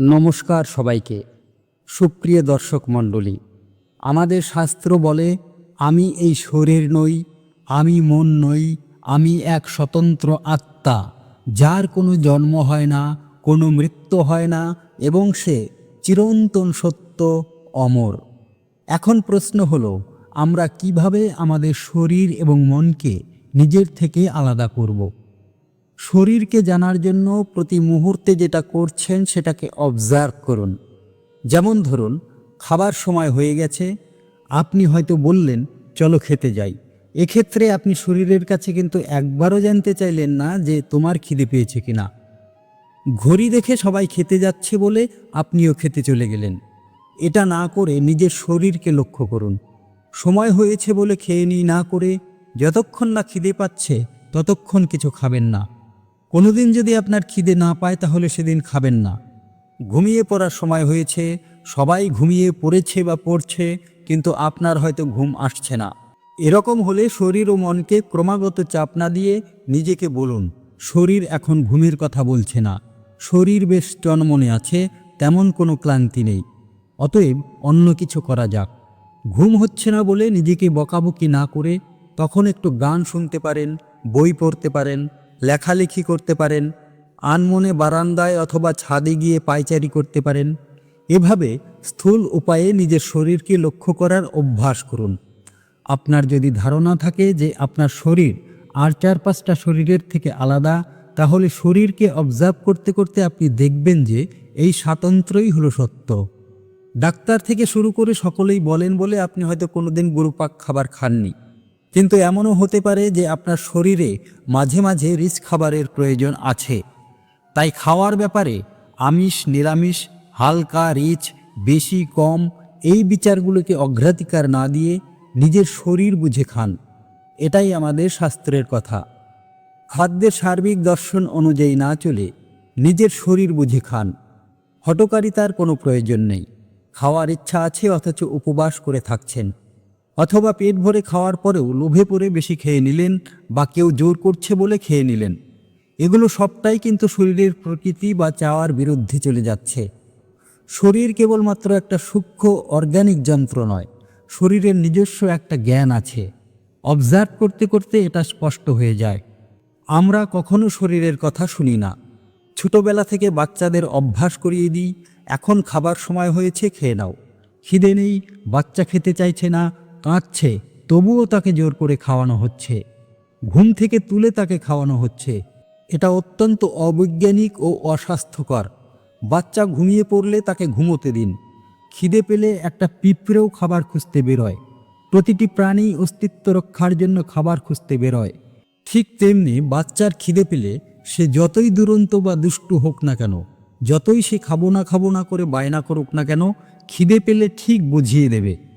নমস্কার সবাইকে। সুপ্রিয় দর্শক মণ্ডলী, আমাদের শাস্ত্র বলে, আমি এই শরীর নই, আমি মন নই, আমি এক স্বতন্ত্র আত্মা, যার কোনো জন্ম হয় না, কোনো মৃত্যু হয় না, এবং সে চিরন্তন সত্য, অমর। এখন প্রশ্ন হলো, আমরা কীভাবে আমাদের শরীর এবং মনকে নিজের থেকে আলাদা করব? শরীরকে জানার জন্য প্রতি মুহূর্তে যেটা করছেন সেটাকে অবজার্ভ করুন। যেমন ধরুন, খাবার সময় হয়ে গেছে, আপনি হয়তো বললেন, চলো খেতে যাই। এক্ষেত্রে আপনি শরীরের কাছে কিন্তু একবারও জানতে চাইলেন না যে তোমার খিদে পেয়েছে কিনা। ঘড়ি দেখে সবাই খেতে যাচ্ছে বলে আপনিও খেতে চলে গেলেন। এটা না করে নিজের শরীরকে লক্ষ্য করুন। সময় হয়েছে বলে খেয়ে নিই না করে, যতক্ষণ না খিদে পাচ্ছে, ততক্ষণ কিছু খাবেন না। কোনোদিন যদি আপনার খিদে না পায়, তাহলে সেদিন খাবেন না। ঘুমিয়ে পড়ার সময় হয়েছে, সবাই ঘুমিয়ে পড়েছে বা পড়ছে, কিন্তু আপনার হয়তো ঘুম আসছে না। এরকম হলে শরীর ও মনকে ক্রমাগত চাপ না দিয়ে নিজেকে বলুন, শরীর এখন ঘুমের কথা বলছে না। শরীর বেশ জন্মনে আছে, তেমন কোনো ক্লান্তি নেই। অতএব অন্য কিছু করা যাক। ঘুম হচ্ছে না বলে নিজেকে বকাবকি না করে তখন একটু গান শুনতে পারেন, বই পড়তে পারেন লেখালেখি করতে পারেন, আনমনে বারান্দায় অথবা ছাদে গিয়ে পায়চারি করতে পারেন। এভাবে স্থূল উপায়ে নিজের শরীরকে লক্ষ্য করার অভ্যাস করুন। আপনার যদি ধারণা থাকে যে আপনার শরীর আর চার পাঁচটা শরীরের থেকে আলাদা, তাহলে শরীরকে অবজার্ভ করতে করতে আপনি দেখবেন যে এই স্বাতন্ত্র্যই হলো সত্য। ডাক্তার থেকে শুরু করে সকলেই বলেন বলে আপনি হয়তো কোনোদিন গুরুপাক খাবার খাননি। কিন্তু এমনও হতে পারে যে আপনার শরীরে মাঝে মাঝে রিচ খাবারের প্রয়োজন আছে। তাই খাওয়ার ব্যাপারে আমিষ, নিরামিষ, হালকা, রিচ, বেশি, কম এই বিচারগুলোকে অগ্রাধিকার না দিয়ে নিজের শরীর বুঝে খান। এটাই আমাদের শাস্ত্রের কথা। খাদ্যের সার্বিক দর্শন অনুযায়ী না চলে নিজের শরীর বুঝে খান। হটকারিতার কোনো প্রয়োজন নেই। খাওয়ার ইচ্ছা আছে অথচ উপবাস করে থাকছেন। অথবা পেট ভরে খাওয়ার পরেও লোভে পড়ে বেশি খেয়ে নিলেন বা কেউ জোর করছে বলে খেয়ে নিলেন। এগুলো সবটাই কিন্তু শরীরের প্রকৃতি বা চাওয়ার বিরুদ্ধে চলে যাচ্ছে। শরীর কেবলমাত্র একটা সূক্ষ্ম অর্গানিক যন্ত্র নয়, শরীরের নিজস্ব একটা জ্ঞান আছে। অবজার্ভ করতে করতে এটা স্পষ্ট হয়ে যায়। আমরা কখনো শরীরের কথা শুনি না। ছোটবেলা থেকে বাচ্চাদের অভ্যাস করিয়ে দিই, এখন খাবার সময় হয়েছে, খেয়ে নাও। খিদে নেই, বাচ্চা খেতে চাইছে না কাঁদছে, তবুও তাকে জোর করে খাওয়ানো হচ্ছে। ঘুম থেকে তুলে তাকে খাওয়ানো হচ্ছে। এটা অত্যন্ত অবৈজ্ঞানিক ও অস্বাস্থ্যকর। বাচ্চা ঘুমিয়ে পড়লে তাকে ঘুমোতে দিন। খিদে পেলে একটা পিঁপড়েও খাবার খুঁজতে বেরোয়। প্রতিটি প্রাণী অস্তিত্ব রক্ষার জন্য খাবার খুঁজতে বেরোয়। ঠিক তেমনি বাচ্চার খিদে পেলে সে যতই দুরন্ত বা দুষ্টু হোক না কেন, যতই সে খাব না খাব না করে বায়না করুক না কেন, খিদে পেলে ঠিক বুঝিয়ে দেবে।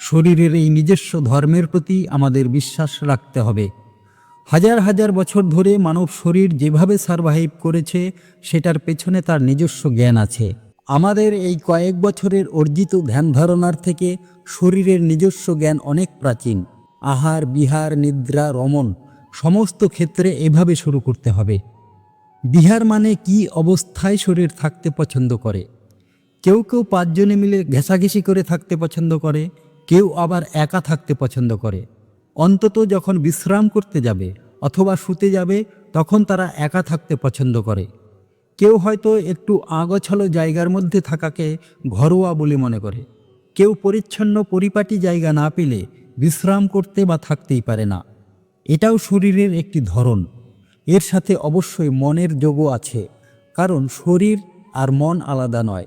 শরীরের এই নিজস্ব ধর্মের প্রতি আমাদের বিশ্বাস রাখতে হবে। হাজার হাজার বছর ধরে মানব শরীর যেভাবে সারভাইভ করেছে, সেটার পেছনে তার নিজস্ব জ্ঞান আছে। আমাদের এই কয়েক বছরের অর্জিত ধ্যান ধারণার থেকে শরীরের নিজস্ব জ্ঞান অনেক প্রাচীন। আহার, বিহার, নিদ্রা রমন সমস্ত ক্ষেত্রে এভাবে শুরু করতে হবে। বিহার মানে কি অবস্থায় শরীর থাকতে পছন্দ করে? কেউ কেউ পাঁচজনে মিলে ঘেঁষাঘেঁষি করে থাকতে পছন্দ করে। কেউ আবার একা থাকতে পছন্দ করে। অন্তত যখন বিশ্রাম করতে যাবে অথবা শুতে যাবে, তখন তারা একা থাকতে পছন্দ করে। কেউ হয়তো একটু আগছালো জায়গার মধ্যে থাকাকে ঘরোয়া বলে মনে করে। কেউ পরিচ্ছন্ন পরিপাটি জায়গা না পেলে বিশ্রাম করতে বা থাকতেই পারে না। এটাও শরীরের একটি ধরন। এর সাথে অবশ্যই মনের যোগও আছে, কারণ শরীর আর মন আলাদা নয়।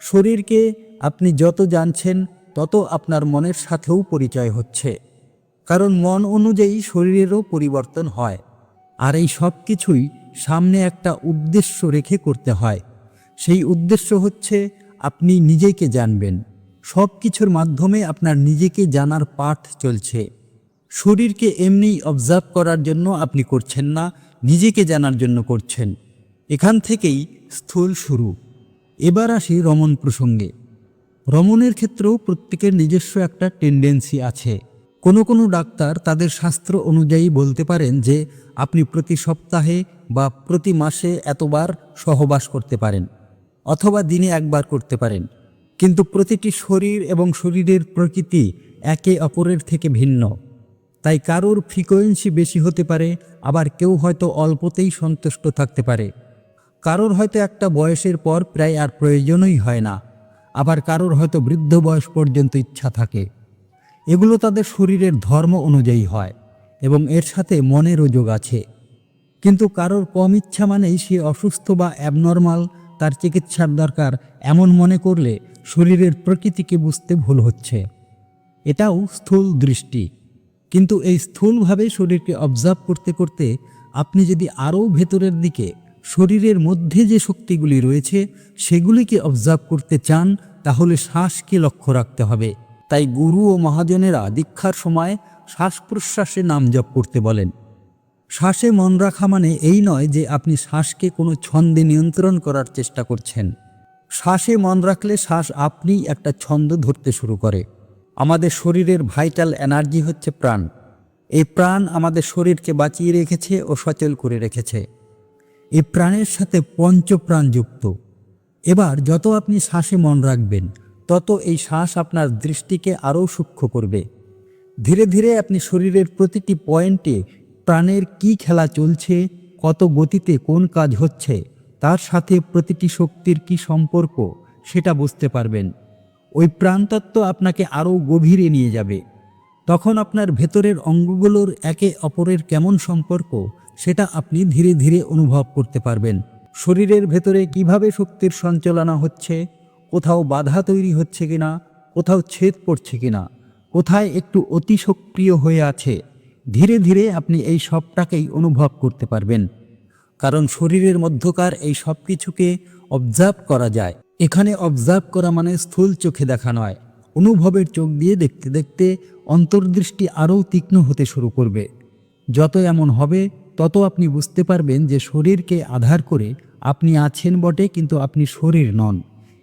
শরীরকে আপনি যত জানছেন তত আপনার মনের সাথেও পরিচয় হচ্ছে। কারণ মন অনুযায়ী শরীরেরও পরিবর্তন হয়। আর এই সব কিছুই সামনে একটা উদ্দেশ্য রেখে করতে হয়। সেই উদ্দেশ্য হচ্ছে আপনি নিজেকে জানবেন। সব কিছুর মাধ্যমে আপনার নিজেকে জানার পাঠ চলছে। শরীরকে এমনি অবজার্ভ করার জন্য আপনি করছেন না, নিজেকে জানার জন্য করছেন। এখান থেকেই স্থূল শুরু। এবার আসি রমন প্রসঙ্গে। রমণের ক্ষেত্রেও প্রত্যেকের নিজস্ব একটা টেন্ডেন্সি আছে। কোনো কোনো ডাক্তার তাদের শাস্ত্র অনুযায়ী বলতে পারেন যে, আপনি প্রতি সপ্তাহে বা প্রতি মাসে এতবার সহবাস করতে পারেন, অথবা দিনে একবার করতে পারেন। কিন্তু প্রতিটি শরীর এবং শরীরের প্রকৃতি একে অপরের থেকে ভিন্ন। তাই কারোর ফ্রিকোয়েন্সি বেশি হতে পারে, আবার কেউ হয়তো অল্পতেই সন্তুষ্ট থাকতে পারে। কারোর হয়তো একটা বয়সের পর প্রায় আর প্রয়োজনই হয় না। আবার কারোর হয়তো বৃদ্ধ বয়স পর্যন্ত ইচ্ছা থাকে। এগুলো তাদের শরীরের ধর্ম অনুযায়ী হয় এবং এর সাথে মনেরও যোগ আছে। কিন্তু কারোর কম ইচ্ছা মানেই সে অসুস্থ বা অ্যাবনর্মাল তার চিকিৎসার দরকার এমন মনে করলে শরীরের প্রকৃতিকে বুঝতে ভুল হচ্ছে। এটাও স্থূল দৃষ্টি। কিন্তু এই স্থূলভাবে শরীরকে অবজার্ভ করতে করতে আপনি যদি আরও ভেতরের দিকে শরীরের মধ্যে যে শক্তিগুলি রয়েছে, সেগুলিকে অবজার্ভ করতে চান, তাহলে শ্বাসকে লক্ষ্য রাখতে হবে। তাই গুরু ও মহাজনেরা দীক্ষার সময় শ্বাস প্রশ্বাসে নাম জপ করতে বলেন। শ্বাসে মন রাখা মানে এই নয় যে আপনি শ্বাসকে কোনো ছন্দে নিয়ন্ত্রণ করার চেষ্টা করছেন। শ্বাসে মন রাখলে শ্বাস আপনিই একটা ছন্দ ধরতে শুরু করে। আমাদের শরীরের ভাইটাল এনার্জি হচ্ছে প্রাণ। এই প্রাণ আমাদের শরীরকে বাঁচিয়ে রেখেছে ও সচল করে রেখেছে। এই প্রাণের সাথে পঞ্চপ্রাণ যুক্ত। এবার যত আপনি শ্বাসে মন রাখবেন, তত এই শ্বাস আপনার দৃষ্টিকে আরও সূক্ষ্ম করবে। ধীরে ধীরে আপনি শরীরের প্রতিটি পয়েন্টে প্রাণের কি খেলা চলছে, কত গতিতে কোন কাজ হচ্ছে, তার সাথে প্রতিটি শক্তির কি সম্পর্ক, সেটা বুঝতে পারবেন। ওই প্রাণতত্ত্ব আপনাকে আরও গভীরে নিয়ে যাবে। তখন আপনার ভেতরের অঙ্গগুলোর একে অপরের কেমন সম্পর্ক সেটা আপনি ধীরে ধীরে অনুভব করতে পারবেন। শরীরের ভেতরে কীভাবে শক্তির সঞ্চালনা হচ্ছে? কোথাও বাধা তৈরি হচ্ছে কিনা? কোথাও ছেদ পড়ছে কিনা? কোথায় একটু অতি সক্রিয় হয়ে আছে? ধীরে ধীরে আপনি এই সবটাকেই অনুভব করতে পারবেন। কারণ শরীরের মধ্যকার এই সব কিছুকে অবজার্ভ করা যায়। এখানে অবজার্ভ করা মানে স্থূল চোখে দেখা নয়। অনুভবের চোখ দিয়ে দেখতে দেখতে অন্তর্দৃষ্টি আরও তীক্ষ্ণ হতে শুরু করবে। যত এমন হবে তত আপনি বুঝতে পারবেন যে শরীরকে আধার করে আপনি আছেন বটে, কিন্তু আপনি শরীর নন।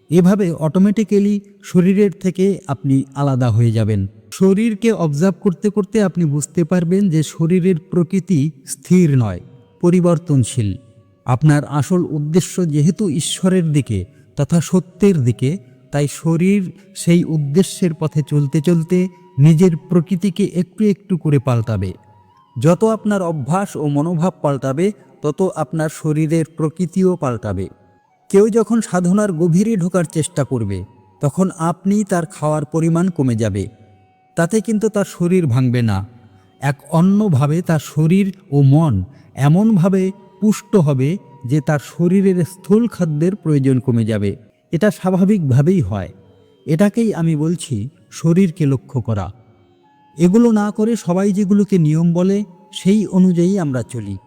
এভাবে অটোমেটিক্যালি শরীরের থেকে আপনি আলাদা হয়ে যাবেন। শরীরকে অবজার্ভ করতে করতে আপনি বুঝতে পারবেন যে শরীরের প্রকৃতি স্থির নয়, পরিবর্তনশীল। আপনার আসল উদ্দেশ্য যেহেতু ঈশ্বরের দিকে তথা সত্যের দিকে, তাই শরীর সেই উদ্দেশ্যের পথে চলতে চলতে নিজের প্রকৃতিকে একটু একটু করে পাল্টাবে। যত আপনার অভ্যাস ও মনোভাব পাল্টাবে, তত আপনার শরীরের প্রকৃতিও পাল্টাবে। কেউ যখন সাধনার গভীরে ঢোকার চেষ্টা করবে, তখন আপনি তার খাওয়ার পরিমাণ কমে যাবে। তাতে কিন্তু তার শরীর ভাঙবে না। এক অন্যভাবে তার শরীর ও মন এমনভাবে পুষ্ট হবে যে তার শরীরের স্থূল খাদ্যের প্রয়োজন কমে যাবে। এটা স্বাভাবিকভাবেই হয়। এটাকেই আমি বলছি শরীরকে লক্ষ্য করা। এগুলো না করে সবাই যেগুলোকে নিয়ম বলে, সেই অনুযায়ী আমরা চলি।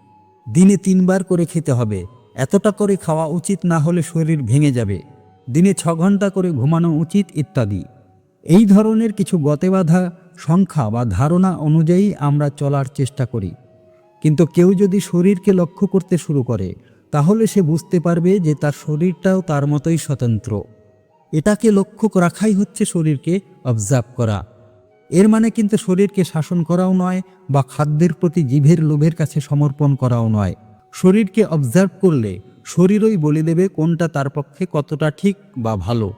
দিনে তিনবার করে খেতে হবে। এতটা করে খাওয়া উচিত না হলে শরীর ভেঙে যাবে। দিনে ছ ঘণ্টা করে ঘুমানো উচিত ইত্যাদি। এই ধরনের কিছু গতে বাঁধা, সংখ্যা বা ধারণা অনুযায়ী আমরা চলার চেষ্টা করি। কিন্তু কেউ যদি শরীরকে লক্ষ্য করতে শুরু করে, তাহলে সে বুঝতে পারবে যে তার শরীরটাও তার মতোই স্বতন্ত্র। এটাকে লক্ষ্য রাখাই হচ্ছে শরীরকে অবজার্ভ করা। এর মানে কিন্তু শরীরকে শাসন করাও নয় বা খাদ্যের প্রতি জিভের লোভের কাছে সমর্পণ করাও নয়। শরীরকে অবজার্ভ করলে শরীরই বলে দেবে কোনটা তার পক্ষে কতটা ঠিক বা ভালো।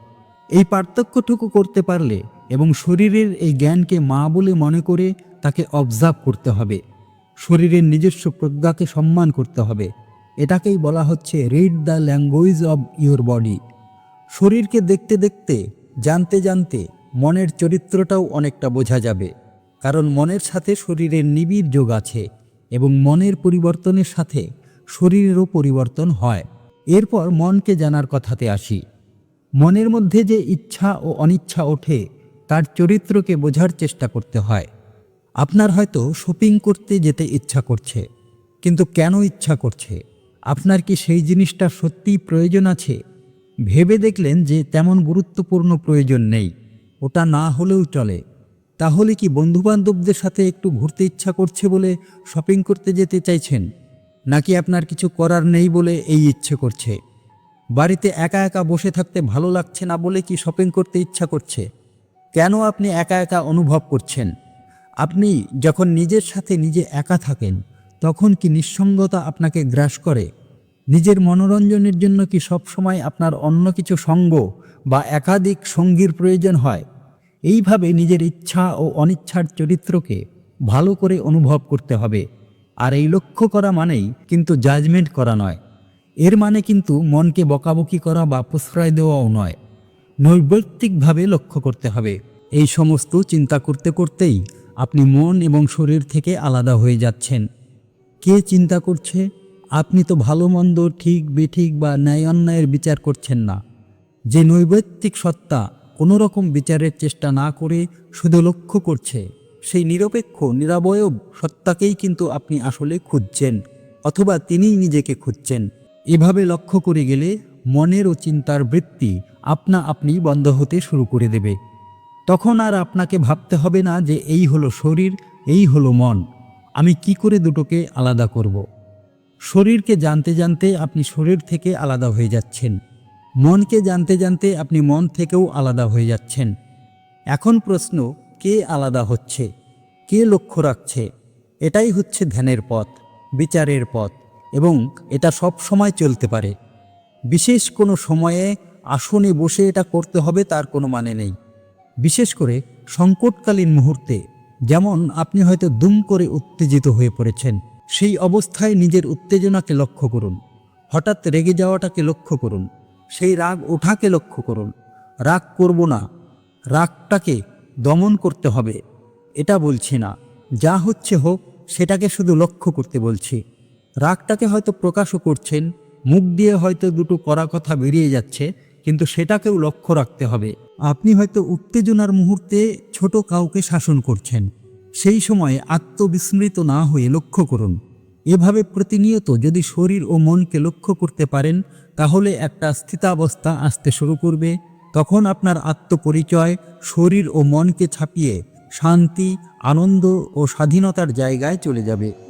এই পার্থক্যটুকু করতে পারলে এবং শরীরের এই জ্ঞানকে মা বলে মনে করে তাকে অবজার্ভ করতে হবে। শরীরের নিজস্ব প্রজ্ঞাকে সম্মান করতে হবে। এটাকেই বলা হচ্ছে read the language of your body শরীরকে দেখতে দেখতে, জানতে জানতে মনের চরিত্রটাও অনেকটা বোঝা যাবে। কারণ মনের সাথে শরীরের নিবিড় যোগ আছে এবং মনের পরিবর্তনের সাথে শরীরেরও পরিবর্তন হয়। এরপর মনকে জানার কথাতে আসি। মনের মধ্যে যে ইচ্ছা ও অনিচ্ছা ওঠে, তার চরিত্রকে বোঝার চেষ্টা করতে হয়। আপনার হয়তো শপিং করতে যেতে ইচ্ছা করছে, কিন্তু কেন ইচ্ছা করছে? আপনার কি সেই জিনিসটা সত্যিই প্রয়োজন আছে? ভেবে দেখলেন যে তেমন গুরুত্বপূর্ণ প্রয়োজন নেই। ওটা না হলেও চলে। তাহলে কি বন্ধুবান্ধবদের সাথে একটু ঘুরতে ইচ্ছা করছে বলে শপিং করতে যেতে চাইছেন? নাকি আপনার কিছু করার নেই বলে এই ইচ্ছে করছে? বাড়িতে একা একা বসে থাকতে ভালো লাগছে না বলে কি শপিং করতে ইচ্ছা করছে? কেন আপনি একা একা অনুভব করছেন? আপনি যখন নিজের সাথে নিজে একা থাকেন, তখন কি নিঃসঙ্গতা আপনাকে গ্রাস করে? নিজের মনোরঞ্জনের জন্য কি সবসময় আপনার অন্য কিছু সঙ্গ বা একাধিক সঙ্গীর প্রয়োজন হয়, এইভাবে নিজের ইচ্ছা ও অনিচ্ছার চরিত্রকে ভালো করে অনুভব করতে হবে। আর এই লক্ষ্য করা মানেই কিন্তু জাজমেন্ট করা নয়। এর মানে কিন্তু মনকে বকাবকি করা বা প্রশ্রয় দেওয়াও নয়। নৈবৈত্তিকভাবে লক্ষ্য করতে হবে। এই সমস্ত চিন্তা করতে করতেই আপনি মন এবং শরীর থেকে আলাদা হয়ে যাচ্ছেন। কে চিন্তা করছে? আপনি তো ভালো মন্দ ঠিক, বেঠিক বা ন্যায় অন্যায়ের বিচার করছেন না। যে নৈবেত্তিক সত্তা কোনো রকম বিচারের চেষ্টা না করে শুধু লক্ষ্য করছে, সেই নিরপেক্ষ, নিরাবয়ব সত্তাকেই কিন্তু আপনি আসলে খুঁজছেন অথবা তিনিই নিজেকে খুঁজছেন। এভাবে লক্ষ্য করে গেলে মনের ও চিন্তার বৃত্তি আপনা আপনি বন্ধ হতে শুরু করে দেবে। তখন আর আপনাকে ভাবতে হবে না যে এই হলো শরীর, এই হলো মন। আমি কি করে দুটোকে আলাদা করব। শরীরকে জানতে জানতে আপনি শরীর থেকে আলাদা হয়ে যাচ্ছেন। মনকে জানতে জানতে আপনি মন থেকেও আলাদা হয়ে যাচ্ছেন। এখন প্রশ্ন, কে আলাদা হচ্ছে? কে লক্ষ্য রাখছে? এটাই হচ্ছে ধ্যানের পথ, বিচারের পথ, এবং এটা সব সময় চলতে পারে। বিশেষ কোনো সময়ে আসনে বসে এটা করতে হবে তার কোনো মানে নেই। বিশেষ করে সংকটকালীন মুহূর্তে, যেমন আপনি হয়তো দুম করে উত্তেজিত হয়ে পড়েছেন, সেই অবস্থায় নিজের উত্তেজনাকে লক্ষ্য করুন। হঠাৎ রেগে যাওয়াটাকে লক্ষ্য করুন। সেই রাগ ওঠাকে লক্ষ্য করুন। রাগ করব না। রাগটাকে দমন করতে হবে। এটা বলছি না। যা হচ্ছে হোক, সেটাকে শুধু লক্ষ্য করতে বলছি। রাগটাকে হয়তো প্রকাশও করছেন, মুখ দিয়ে হয়তো দুটো করা কথা বেরিয়ে যাচ্ছে, কিন্তু সেটাকেও লক্ষ্য রাখতে হবে। আপনি হয়তো উত্তেজনার মুহূর্তে ছোট কাউকে শাসন করছেন। সেই সময়ে আত্মবিস্মৃত না হয়ে লক্ষ্য করুন। এভাবে প্রতিনিয়ত যদি শরীর ও মনকে লক্ষ্য করতে পারেন, তাহলে একটা স্থিতাবস্থা আসতে শুরু করবে। তখন আপনার আত্মপরিচয়, শরীর ও মনকে ছাপিয়ে শান্তি, আনন্দ ও স্বাধীনতার জায়গায় চলে যাবে।